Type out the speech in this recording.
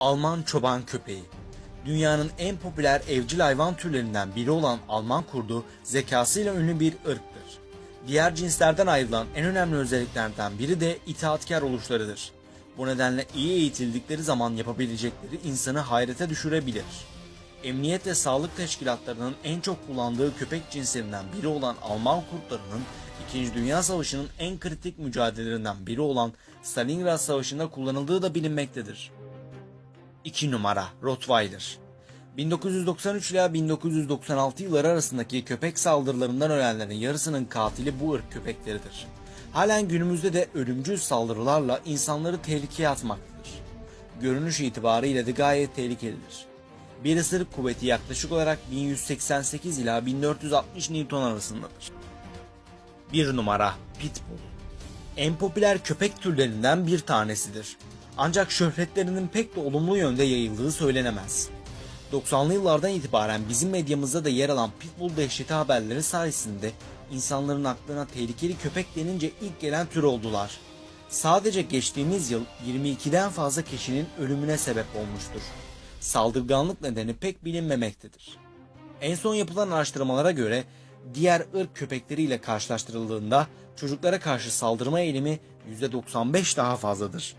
Alman çoban köpeği. Dünyanın en popüler evcil hayvan türlerinden biri olan Alman kurdu zekasıyla ünlü bir ırktır. Diğer cinslerden ayrılan en önemli özelliklerden biri de itaatkar oluşlarıdır. Bu nedenle iyi eğitildikleri zaman yapabilecekleri insanı hayrete düşürebilir. Emniyet ve sağlık teşkilatlarının en çok kullandığı köpek cinslerinden biri olan Alman kurtlarının 2. Dünya Savaşı'nın en kritik mücadelelerinden biri olan Stalingrad Savaşı'nda kullanıldığı da bilinmektedir. 2 numara Rottweiler 1993 ila 1996 yılları arasındaki köpek saldırılarından ölenlerin yarısının katili bu ırk köpekleridir. Halen günümüzde de ölümcül saldırılarla insanları tehlikeye atmaktadır. Görünüş itibarıyla de gayet tehlikelidir. Bir ısırık kuvveti yaklaşık olarak 1188 ila 1460 Newton arasındadır. 1 numara Pitbull en popüler köpek türlerinden bir tanesidir. Ancak şöhretlerinin pek de olumlu yönde yayıldığı söylenemez. 90'lı yıllardan itibaren bizim medyamızda da yer alan Pitbull dehşeti haberleri sayesinde insanların aklına tehlikeli köpek denince ilk gelen tür oldular. Sadece geçtiğimiz yıl 22'den fazla kişinin ölümüne sebep olmuştur. Saldırganlık nedeni pek bilinmemektedir. En son yapılan araştırmalara göre diğer ırk köpekleriyle karşılaştırıldığında çocuklara karşı saldırma eğilimi %95 daha fazladır.